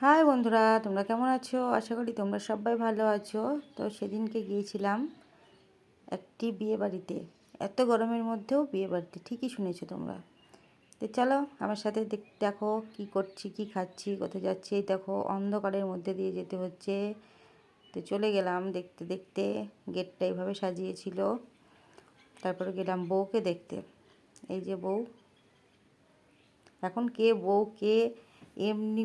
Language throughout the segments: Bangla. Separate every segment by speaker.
Speaker 1: হাই বন্ধুরা, তোমরা কেমন আছো? আশা করি তোমরা সবাই ভালো আছো। তো সেদিনকে গিয়েছিলাম একটি বিয়ে বাড়িতে। এত গরমের মধ্যেও বিয়ে বাড়িতে, ঠিকই শুনেছো তোমরা। তো চলো, আমার সাথে দেখো কি করছি, কি খাচ্ছি, কোথায় যাচ্ছি। দেখো, অন্ধকারের মধ্যে দিয়ে যেতে হচ্ছে। তো চলে গেলাম দেখতে দেখতে। গেটটা এইভাবে সাজিয়েছিল। তারপরে গেলাম বউকে দেখতে। এই যে বউ। এখন কে বউ, কে এমনি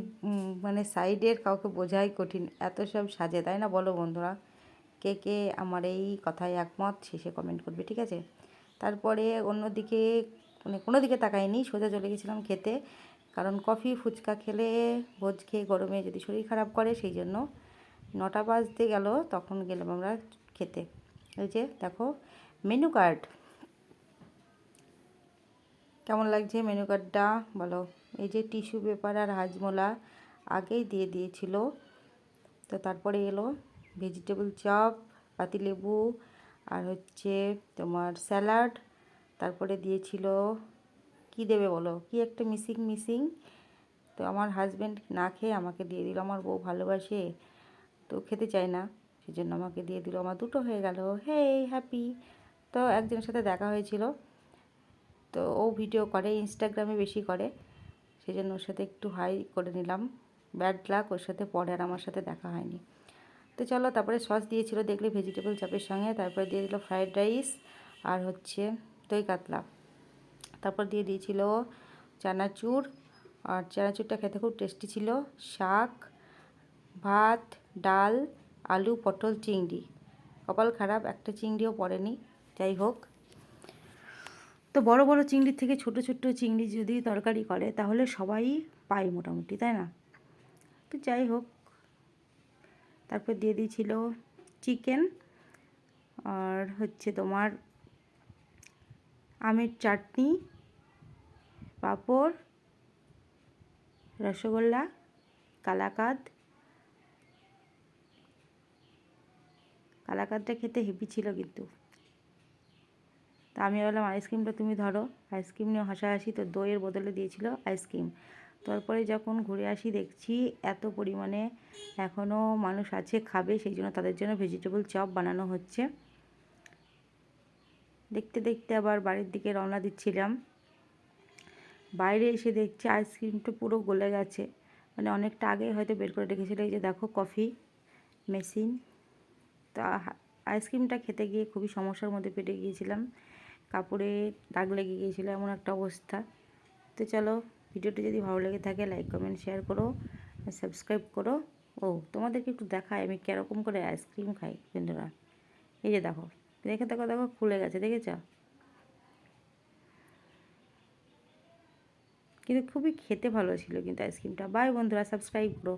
Speaker 1: মানে সাইডের কাউকে বোঝাই কঠিন, এত সব সাজে, তাই না? বলো বন্ধুরা। কে কে আমার এই কথায় একমত, শেষে কমেন্ট করবে, ঠিক আছে? তারপরে অন্যদিকে মানে কোনো দিকে তাকাইনি, সোজা চলে গেছিলাম খেতে। কারণ কফি, ফুচকা খেলে ভোজ খেয়ে গরমে যদি শরীর খারাপ করে, সেই জন্য নটা বাজতে গেল, তখন গেলাম আমরা খেতে। এই যে, দেখো মেনু কার্ড কেমন লাগছে মেনু কার্ডটা বলো। এই যে টিস্যু পেপার আর হাজমোলা আগেই দিয়ে দিয়েছিল। তো তারপরে এলো ভেজিটেবল চপ, পাতিলেবু আর হচ্ছে তোমার স্যালাড। তারপরে দিয়েছিল, কি দেবে বলো? কি একটা মিসিং মিসিং? তো আমার হাজব্যান্ড না খেয়ে আমাকে দিয়ে দিল। আমার বউ ভালোবাসে, তো খেতে চায় না। সেজন্য আমাকে দিয়ে দিল। আমার দুটো হয়ে গেল। হে হ্যাপি। তো একজনের সাথে দেখা হয়েছিল। তো ও ভিডিও করে, ইনস্টাগ্রামে বেশি করে। সেই জন্য ওর সাথে একটু হাই করে নিলাম। ব্যাড লাক ওর সাথে পরে আর আমার সাথে দেখা হয়নি। তো চলো, তারপরে সস দিয়েছিল, দেখলে ভেজিটেবল চাপের সঙ্গে, তারপরে দিয়ে দিল ফ্রাইড রাইস আর হচ্ছে দই কাতলা। তারপর দিয়ে দিয়েছিল চানাচুর, আর চানাচুরটা খেতে খুব টেস্টি ছিল। শাক, ভাত, ডাল, আলু, পটল, চিংড়ি। কপাল খারাপ, একটা চিংড়িও পড়েনি। যাই হোক তো বড় বড় চিংড়ির থেকে ছোট ছোট চিংড়ি যদি তরকারি করে, তাহলে সবাই পায় মোটামুটি, তাই না? তো যাই হোক, তারপর দিয়ে দিয়েছিল চিকেন আর হচ্ছে তোমার আমের চাটনি, পাঁপড়, রসগোল্লা, কালাকাদ। কালাকাদটা খেতে হেভি ছিল কিন্তু। তা আমি বললাম আইসক্রিমটা তুমি ধরো। আইসক্রিম নিয়ে হাসাহাসি তো দইয়ের বদলে দিয়েছিল আইসক্রিম। তারপরে যখন ঘুরে আসি, দেখছি এত পরিমাণে এখনও মানুষ আছে, খাবে, সেই জন্য তাদের জন্য ভেজিটেবল চপ বানানো হচ্ছে। দেখতে দেখতে আবার বাড়ির দিকে রওনা দিচ্ছিলাম। বাইরে এসে দেখছি আইসক্রিমটা পুরো গলে গেছে। মানে অনেকটা আগে হয়তো বের করে রেখেছিল, এই যে দেখো কফি মেশিন। তা আইসক্রিমটা খেতে গিয়ে খুবই সমস্যার মধ্যে পেটে গিয়েছিলাম। কাপড়ে দাগ লেগে গিয়েছিল এমন একটা অবস্থা। তো চলো, ভিডিওটি যদি ভালো লেগে থাকে লাইক কমেন্ট শেয়ার করো সাবস্ক্রাইব করো। ও, তোমাদেরকে একটু দেখায় আমি কীরকম করে আইসক্রিম খাই, বন্ধুরা। এই যে দেখো, দেখে দেখো দেখো, খুলে গেছে, দেখেছ? কিন্তু খুবই খেতে ভালো ছিল কিন্তু আইসক্রিমটা। বাই বন্ধুরা সাবস্ক্রাইব করো।